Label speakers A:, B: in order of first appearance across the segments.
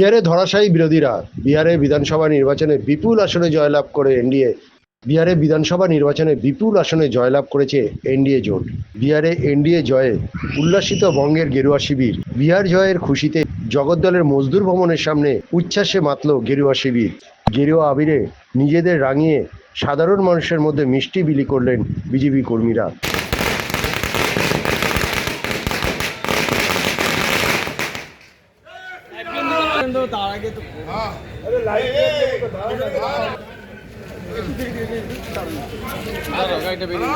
A: বিহারে ধরাশায়ী বিরোধীরা বিহারে বিধানসভা নির্বাচনে বিপুল আসনে জয়লাভ করে এনডিএ। বিহারে বিধানসভা নির্বাচনে বিপুল আসনে জয়লাভ করেছে এনডিএ জোট। বিহারে এনডিএ জয়ে উল্লাসিত বঙ্গের গেরুয়া শিবির। বিহার জয়ের খুশিতে জগদ্দলের মজদুর ভবনের সামনে উচ্ছ্বাসে মাতল গেরুয়া শিবির। গেরুয়া আবিরে নিজেদের রাঙিয়ে সাধারণ মানুষের মধ্যে মিষ্টি বিলি করলেন বিজেপি কর্মীরা।
B: ਘੰਟੇ
C: ਵੇਲੇ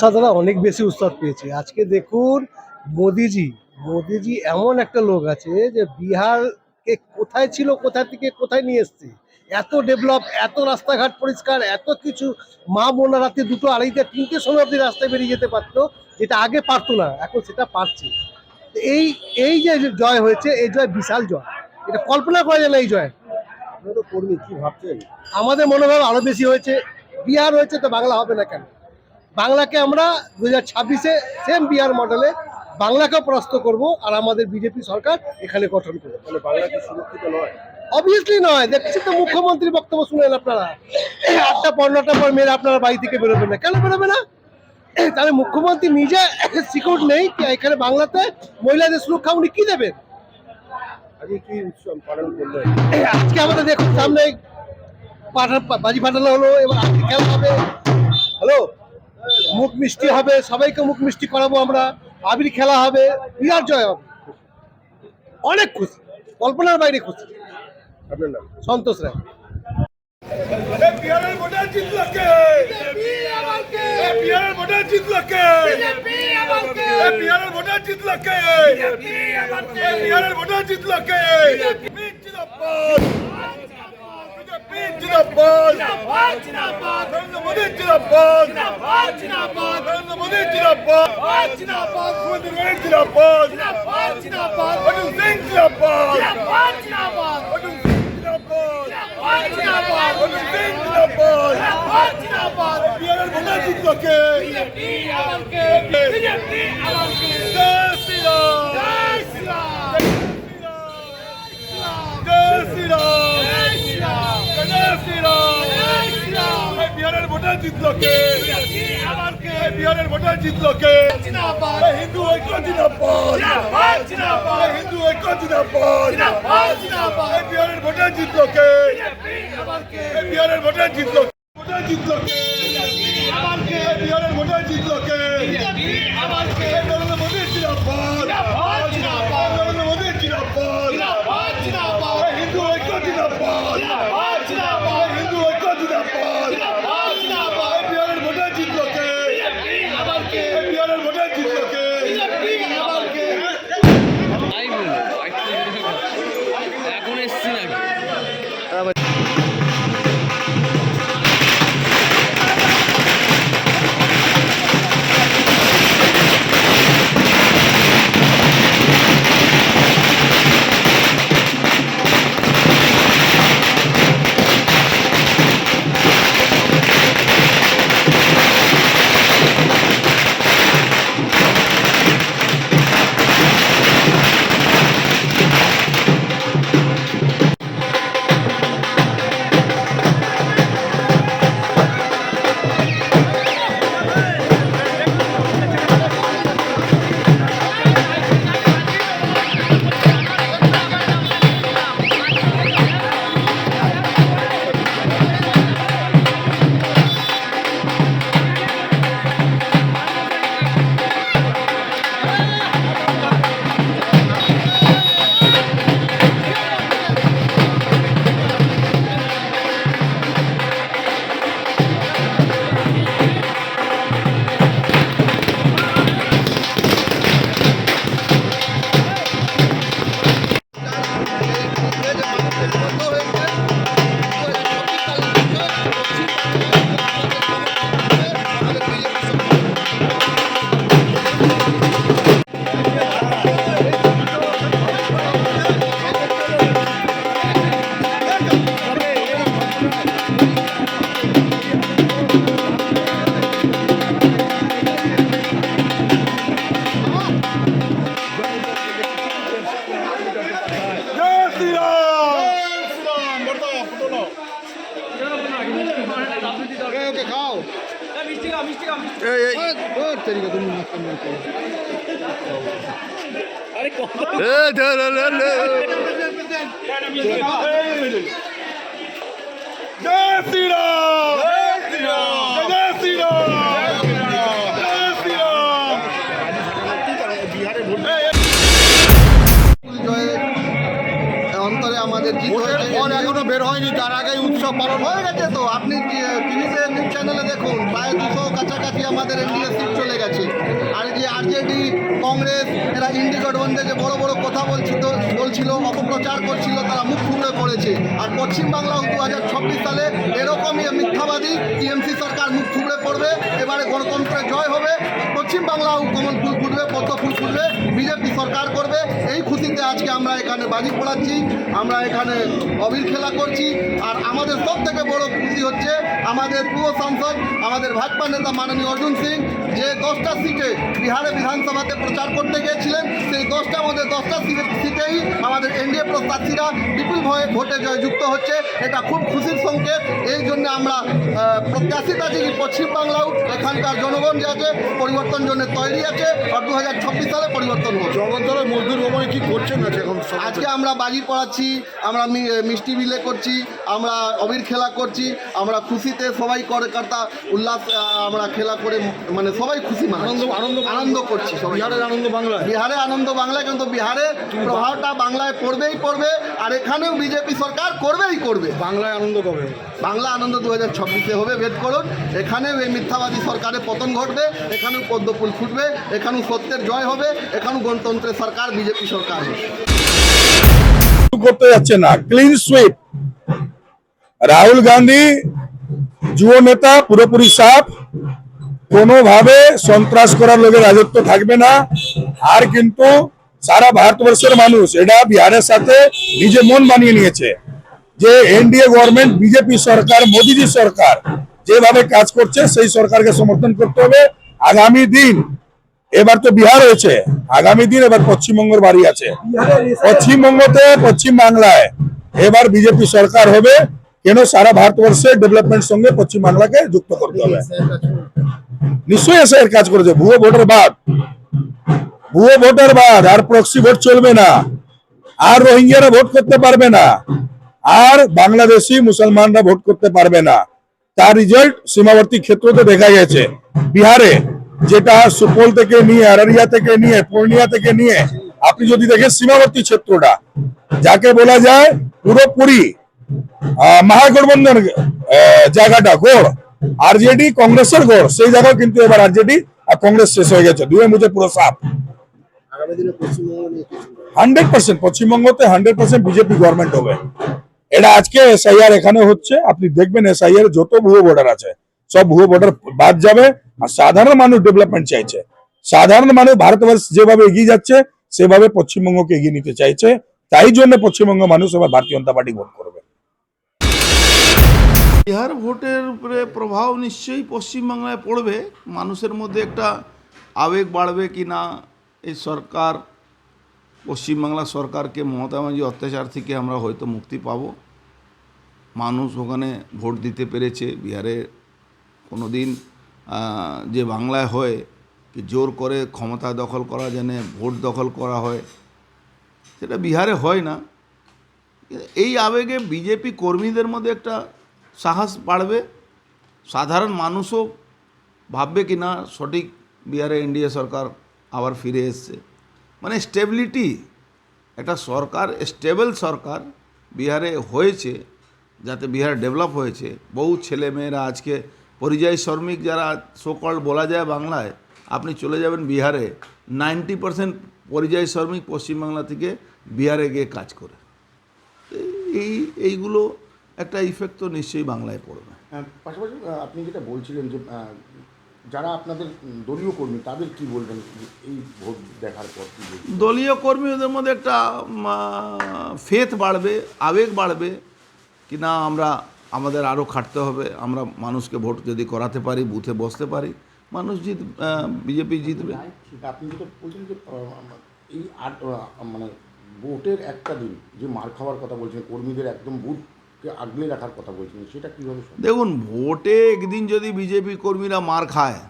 C: দাদা অনেক বেশি উৎসাহ পেয়েছে। আজকে দেখুন মোদিজি মোদিজি এমন একটা লোক আছে যে বিহারকে কোথায় ছিল কোথা থেকে কোথায় নিয়ে এসছে? এত ডেভেলপ এত রাস্তাঘাট পরিষ্কার এত কিছু মা বোনা রাতে দুটো আড়াইটা তিনটে সময় অব্দি রাস্তায় বেরিয়ে যেতে পারতো যেটা আগে পারতো না এখন সেটা পারছে। তো এই এই যে জয় হয়েছে এই জয় বিশাল জয়। এটা কল্পনা করা যায় না এই জয়।
A: তো কর্মী কি ভাবছেন?
C: আমাদের মনোভাব আরও বেশি হয়েছে। বিহার হয়েছে তো বাংলা হবে না কেন? বাংলাকে আমরা দু হাজার ছাব্বিশে সেম বিহার মডেলে বাংলাকেও পরাস্ত করব আর আমাদের বিজেপি সরকার এখানে গঠন করবে।
A: মানে বাংলা সুরক্ষিত নয়?
C: অবভিয়াসলি নয়। দেখছি তো মুখ্যমন্ত্রী বক্তব্য শুনেন আপনারা। আটটা পনেরোটা পর মেয়েরা আপনারা বাড়ি থেকে বেরোবেন না। কেন বেরোবে না? তাহলে মুখ্যমন্ত্রী নিজে সিকিউর নেই কি এখানে বাংলাতে মহিলাদের সুরক্ষা উনি কি দেবেন?
A: আজকে
C: আমাদের দেখুন সামনে বাজি ফাটানো হলো এবার আজকে খেলা হবে। হ্যালো? মুখ মিষ্টি হবে সবাইকে মুখ মিষ্টি করাবো আমরা। আবির খেলা হবে বিরাট জয় হবে। অনেক খুশি কল্পনার বাইরে খুশি।
A: আপনার নাম?
C: সন্তোষ রায়।
D: বিহারের বিজেপি জিন্দাবাদ বিজেপি জিন্দাবাদ নরেন্দ্র মোদী জিন্দাবাদ নরেন্দ্র মোদী জিন্দাবাদ মোদী গণেশ জিন্দাবাদ অর্জুন সিং জিন্দাবাদ অর্জুন সিং জিন্দাবাদ অর্জুন সিং জিন্দাবাদ বিহারের ভোটার জিতলো কে জয় শ্রীরাম জয় শ্রীরাম জয় শ্রীরাম জয় শ্রীরাম এই বিহারের ভোটার জিতলো কে এই বিহারের ভোটার জিতলো কে হিন্দু ঐক্য জিন্দাবাদ এই হিন্দু ঐক্য জিন্দাবাদ এই বিহারের ভোটার জিতলো কে এই বিহারের ভোটার জিতলো ভোটার জিতলো কে এই বিহারের ভোটার জিতলো কে
E: অন্তরে আমাদের ফল এখনও বের হয়নি তার আগেই উৎসব পালন। হয়ে গেছে তো? আপনি টিভিতে নিউজ চ্যানেলে দেখুন প্রায় দুশো কাছাকাছি আমাদের এনডিএ কংগ্রেস, এরা ইন্ডি গঠবন্ধনকে বড় বড় কথা বলছিল বলছিল, অপপ্রচার করছিল, তারা মুখ খুলে পড়েছে। আর পশ্চিমবাংলা দু হাজার ছব্বিশ সালে এরকমই মিথ্যাবাদী টিএমসি সরকার মুখ থুবড়ে পড়বে, এবারে গণতন্ত্রের জয় হবে। পশ্চিমবাংলাও কমল ফুল ফুটবে, পদ্ম ফুল ফুটবে, বিজেপি সরকার করবে। এই খুশিতে আজকে আমরা এখানে বাজি পড়াচ্ছি, আমরা এখানে অবির খেলা করছি। আর আমাদের সব থেকে বড় খুশি হচ্ছে আমাদের পুরো সাংসদ, আমাদের ভাজপা নেতা মাননীয় অর্জুন সিং, যে দশটা সিটে বিহারে বিধানসভাতে প্রচার করতে গিয়েছিলেন, সেই দশটা মধ্যে দশটা সিটেই আমাদের এনডিএ প্রত্যাশীরা বিপুল ভোটে জয়যুক্ত হচ্ছে। এটা খুব খুশির সংকেত। এই জন্য আমরা প্রত্যাশিত আছি পশ্চিমবাংলাও এখানকার জনগণ যে আছে, পরিবর্তন জন্য তৈরি আছে আর দু হাজার ছাব্বিশ সালে পরিবর্তন হবে।
D: জগদ্দলে মজদুর ভবনে কি করছেন আছে এখন
E: আজকে আমরা বাজি পড়াচ্ছি আমরা মিষ্টি বিলে করছি আমরা অবির খেলা করছি আমরা খুশিতে সবাই করে কর্তা উল্লাস আমরা খেলা করে মানে সবাই খুশি আনন্দ আনন্দ আনন্দ করছি
D: বিহারের আনন্দ বাংলা
E: বিহারে আনন্দ বাংলায় কিন্তু বিহারে প্রভাবটা বাংলায় পড়বেই পড়বে আর এখানেও বিজেপি সরকার করবেই করবে।
D: বাংলায় আনন্দ কবে?
E: বাংলা আনন্দ দু হাজার ছাব্বিশে হবে ওয়েট করুন। এখানেও এই মিথ্যাবাদী সরকারের পতন ঘটবে এখানেও পদ্মফুল ফুটবে, এখানেও সত্যের জয় হবে, এখানেও গণতন্ত্রের সরকার, বিজেপি সরকার
D: করতে যাচ্ছে না ক্লিন সুইপ রাহুল গান্ধী, যুব নেতা, পুরোপুরি সাফ। কোনোভাবে সন্ত্রাস করার লোকের রাজত্ব থাকবে না। আর কিন্তু সারা ভারতবর্ষের মানুষ, এটা বিহারের সাথে নিজে মন বানিয়ে নিয়েছে, যে এনডিএ গভর্নমেন্ট, বিজেপি সরকার, মোদিজি সরকার যেভাবে কাজ করছে, সেই সরকারকে সমর্থন করতে হবে। আগামী দিন এবার তো বিহার হয়েছে। আগামী দিন এবার পশ্চিমবঙ্গের বাড়ি আছে। পশ্চিমবঙ্গতে, পশ্চিম বাংলায় এবার বিজেপি সরকার হবে, কেন সারা ভারতবর্ষের ডেভেলপমেন্ট সঙ্গে পশ্চিম বাংলাকে যুক্ত করতে হবে? নিশ্চয়ই এসে এর কাজ করেছে, ভুয়ো ভোটের বাদ। ভুয়ো ভোটের বাদ, আর প্রক্সি ভোট চলবে না। আর রোহিঙ্গারা ভোট করতে পারবে না। আর বাংলাদেশি মুসলমানরা ভোট করতে পারবে না। তার রেজাল্ট সীমাবর্তী ক্ষেত্রতে দেখা গেছে। বিহারে যেটা সুপোল থেকে নিয়ে আরারিয়া থেকে নিয়ে পূর্ণিয়া থেকে নিয়ে আপনি যদি দেখেন সীমাবর্তী ক্ষেত্রটা যাকে বলা যায় পুরোপুরি মহাগঠবন্ধন জায়গাটা গড় আরজেডি কংগ্রেসের গড় সেই জায়গায় কিন্তু এবার আরজেডি আর কংগ্রেস শেষ হয়ে গেছে দুয়ে মুঝে পুরো সাপ। হান্ড্রেড পার্সেন্ট পশ্চিমবঙ্গতে হান্ড্রেড পার্সেন্ট বিজেপি গভর্নমেন্ট হবে। এটা আজকে এসআইআর এখানে হচ্ছে আপনি দেখবেন এসআইআর যত ভুয়ো ভোটার আছে সব ভুয়ো ভোটার বাদ যাবে আর সাধারণ মানুষ ডেভেলপমেন্ট চাইছে। সাধারণ মানুষ ভারতবর্ষ যেভাবে এগিয়ে যাচ্ছে, সেভাবে পশ্চিমবঙ্গকে এগিয়ে নিতে চাইছে। তাই জন্য পশ্চিমবঙ্গ মানুষ এবার ভারতীয় জনতা পার্টি ভোট করবে।
F: বিহার ভোটের উপরে প্রভাব নিশ্চয়ই পশ্চিমবাংলায় পড়বে। মানুষের মধ্যে একটা আবেগ বাড়বে কি না? এই সরকার, পশ্চিমবাংলা সরকারকে, মমতা ব্যানার্জি অত্যাচার থেকে আমরা হয়তো মুক্তি পাব। মানুষ ওখানে ভোট দিতে পেরেছে বিহারে। কোনো দিন যে বাংলায় হয় জোর করে ক্ষমতা দখল করা জেনে ভোট দখল করা হয়, সেটা বিহারে হয় না। এই আবেগে বিজেপি কর্মীদের মধ্যে একটা সাহস বাড়বে। সাধারণ মানুষও ভাববে কি না, সঠিক বিহারে এনডিএ সরকার আবার ফিরে এসছে। মানে স্টেবিলিটি, একটা সরকার, স্টেবল সরকার বিহারে হয়েছে, যাতে বিহার ডেভেলপ হয়েছে। বহু ছেলে মেয়েরা আজকে পরিযায়ী শ্রমিক যারা সোকল বলা যায় বাংলায় আপনি চলে যাবেন বিহারে নাইনটি পার্সেন্ট পরিযায়ী শ্রমিক পশ্চিমবাংলা থেকে বিহারে গিয়ে কাজ করে। এই এইগুলো একটা ইফেক্ট তো নিশ্চয়ই বাংলায় পড়বে।
D: আহ, পাশাপাশি আপনি যেটা বলছিলেন যে যারা আপনাদের দলীয় কর্মী তাদের কি বলবেন এই ভোট দেখার পর
F: দলীয় কর্মী ওদের মধ্যে একটা ফেথ বাড়বে আবেগ বাড়বে কি না আমরা আমাদের আরও খাটতে হবে। আমরা মানুষকে ভোট যদি করাতে পারি বুথে বসতে পারি মানুষ জিত বিজেপি জিতবে।
D: আপনি যেটা বলছেন যে এই আট মানে ভোটের একটা দিন যে মার খাওয়ার কথা বলছেন কর্মীদের একদম বুথ
G: ভোটকে আগলে রাখার কথা বলছেন সেটা কীভাবে?
F: দেখুন ভোটে একদিন যদি বিজেপি কর্মীরা মার খায়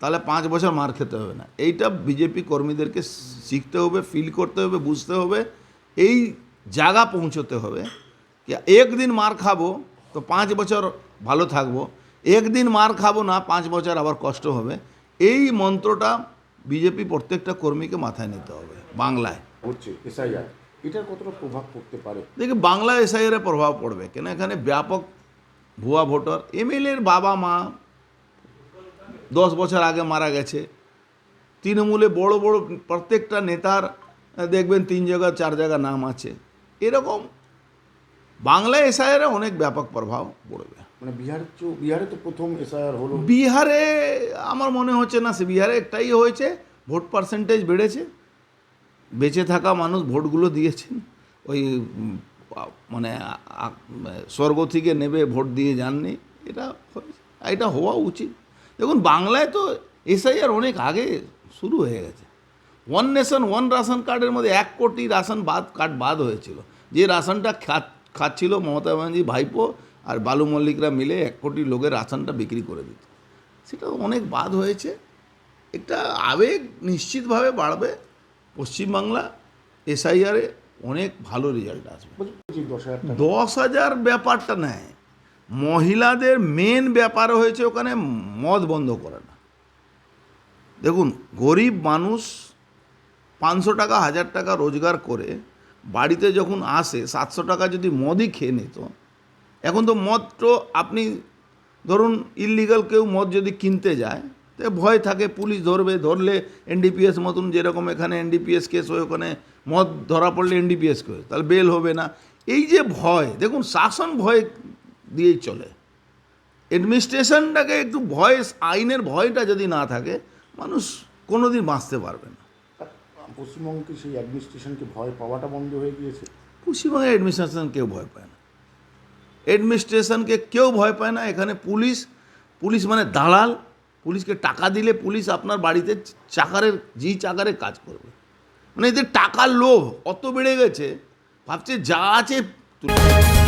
F: তাহলে পাঁচ বছর মার খেতে হবে না। এইটা বিজেপি কর্মীদেরকে শিখতে হবে ফিল করতে হবে বুঝতে হবে। এই জায়গা পৌঁছতে হবে। একদিন মার খাব তো পাঁচ বছর ভালো থাকব। একদিন মার খাব না পাঁচ বছর আবার কষ্ট হবে। এই মন্ত্রটা বিজেপি প্রত্যেকটা কর্মীকে মাথায় নিতে হবে বাংলায়।
G: হচ্ছে এসআইআর। এটার কতটা প্রভাব পড়তে পারে?
F: দেখি বাংলা এসআইয়ের প্রভাব পড়বে কেন? এখানে ব্যাপক ভুয়া ভোটার এমএলএর বাবা মা দশ বছর আগে মারা গেছে। তৃণমূলে বড় বড় প্রত্যেকটা নেতার দেখবেন তিন জায়গা চার জায়গা নাম আছে। এরকম বাংলা এসআইয়ের অনেক ব্যাপক প্রভাব পড়বে।
G: মানে বিহার বিহারে তো প্রথম এসআইআর হলো।
F: বিহারে আমার মনে হচ্ছে না সে বিহারে একটাই হয়েছে ভোট পার্সেন্টেজ বেড়েছে বেঁচে থাকা মানুষ ভোটগুলো দিয়েছেন ওই মানে স্বর্গ থেকে নেবে ভোট দিয়ে যাননি এটা হয়েছে। এটা হওয়া উচিত। দেখুন বাংলায় তো এসআইআর অনেক আগে শুরু হয়ে গেছে। ওয়ান নেশন ওয়ান রাশন কার্ডের মধ্যে এক কোটি রাশন বাদ কার্ড বাদ হয়েছিল। যে রাশনটা খাচ্ছিল মমতা ব্যানার্জি, ভাইপো আর বালু মল্লিকরা মিলে এক কোটি লোকের রাশনটা বিক্রি করে দিত। সেটা অনেক বাদ হয়েছে। একটা আবেগ নিশ্চিতভাবে বাড়বে। পশ্চিমবাংলা, এসআইআরে অনেক ভালো রেজাল্ট আসবে।
G: দশ হাজার
F: ব্যাপারটা নেয়। মহিলাদের মেন ব্যাপার হয়েছে ওখানে মদ বন্ধ করে না। দেখুন, গরিব মানুষ পাঁচশো টাকা, হাজার টাকা রোজগার করে বাড়িতে যখন আসে, সাতশো টাকা যদি মদই খেয়ে নিত, এখন তো মদ তো আপনি ধরুন ইললিগাল কেউ মদ যদি কিনতে যায়, তো ভয় থাকে, পুলিশ ধরবে, ধরলে এনডিপিএস মতন যেরকম এখানে এনডিপিএস কেস হয়, ওখানে মদ ধরা পড়লে এনডিপিএস কেস তাহলে বেল হবে না। এই যে ভয়, দেখুন শাসন ভয় দিয়েই চলে। অ্যাডমিনিস্ট্রেশনটাকে একটু ভয়, আইনের ভয়টা যদি না থাকে, মানুষ কোনোদিন বাঁচতে পারবে না।
G: পশ্চিমবঙ্গকে সেই অ্যাডমিনিস্ট্রেশনকে ভয় পাওয়াটা বন্ধ হয়ে গিয়েছে?
F: পশ্চিমবঙ্গের অ্যাডমিনিস্ট্রেশন কেউ ভয় পায় না। অ্যাডমিনিস্ট্রেশনকে কেউ ভয় পায় না। এখানে পুলিশ পুলিশ মানে দালাল। পুলিশকে টাকা দিলে পুলিশ আপনার বাড়িতে চাকারের জি চাকারে কাজ করবে। মানে এদের টাকার লোভ অত বেড়ে গেছে, ভাবছে যা আছে তুলে।